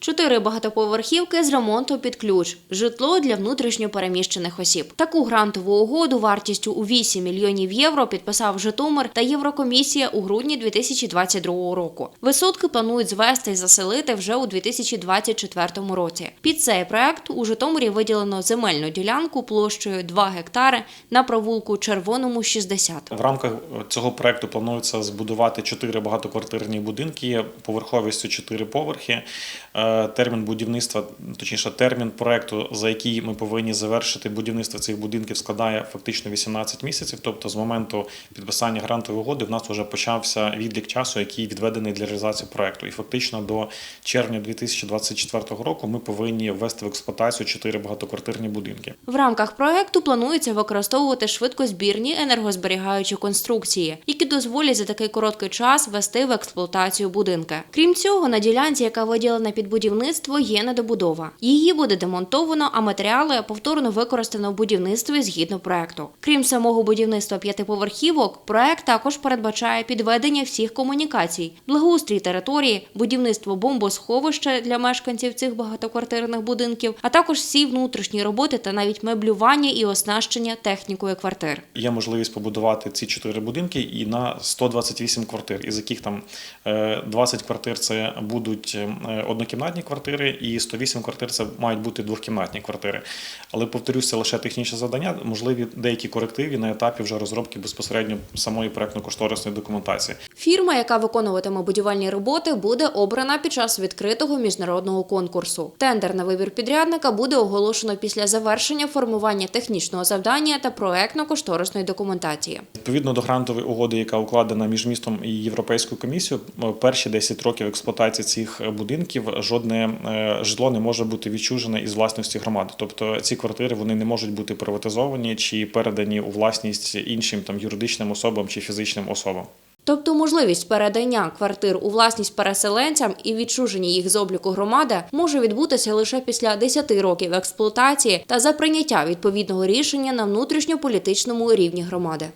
Чотири багатоповерхівки з ремонту під ключ, житло для внутрішньо переміщених осіб. Таку грантову угоду вартістю у 8 мільйонів євро підписав Житомир та Єврокомісія у грудні 2022 року. Висотки планують звести і заселити вже у 2024 році. Під цей проект у Житомирі виділено земельну ділянку площею 2 гектари на провулку Червоному 60. В рамках цього проекту планується збудувати чотири багатоквартирні будинки поверховістю 4 поверхи. Термін будівництва, точніше, термін проекту, за який ми повинні завершити будівництво цих будинків, складає фактично 18 місяців. Тобто, з моменту підписання грантової угоди в нас вже почався відлік часу, який відведений для реалізації проекту. І фактично до червня 2024 року ми повинні ввести в експлуатацію чотири багатоквартирні будинки. В рамках проекту планується використовувати швидкозбірні енергозберігаючі конструкції, які дозволять за такий короткий час ввести в експлуатацію будинки. Крім цього, на ділянці, яка виділена під будівництво, є недобудова. Її буде демонтовано, а матеріали повторно використано в будівництві згідно проекту. Крім самого будівництва п'ятиповерхівок, проект також передбачає підведення всіх комунікацій, благоустрій території, будівництво бомбосховища для мешканців цих багатоквартирних будинків, а також всі внутрішні роботи та навіть меблювання і оснащення технікою квартир. Є можливість побудувати ці чотири будинки і на 128 квартир, із яких там е, 20 квартир це будуть е, однокімнатні квартири, і 108 квартир це мають бути двохкімнатні квартири. Але повторюсь, це лише технічне завдання. Можливі деякі корективи на етапі вже розробки безпосередньо самої проектно-кошторисної документації. Фірма, яка виконуватиме будівельні роботи, буде обрана під час відкритого міжнародного конкурсу. Тендер на вибір підрядника буде оголошено після завершення формування технічного завдання та проектно-кошторисної документації. Відповідно до грантової угоди, яка укладена між містом і Європейською комісією, перші 10 років експлуатації цих будинків жодне е, житло не може бути відчужене із власності громади. Тобто ці квартири вони не можуть бути приватизовані чи передані у власність іншим там юридичним особам чи фізичним особам. Тобто можливість передання квартир у власність переселенцям і відчуження їх з обліку громади може відбутися лише після 10 років експлуатації та за прийняття відповідного рішення на внутрішньополітичному рівні громади.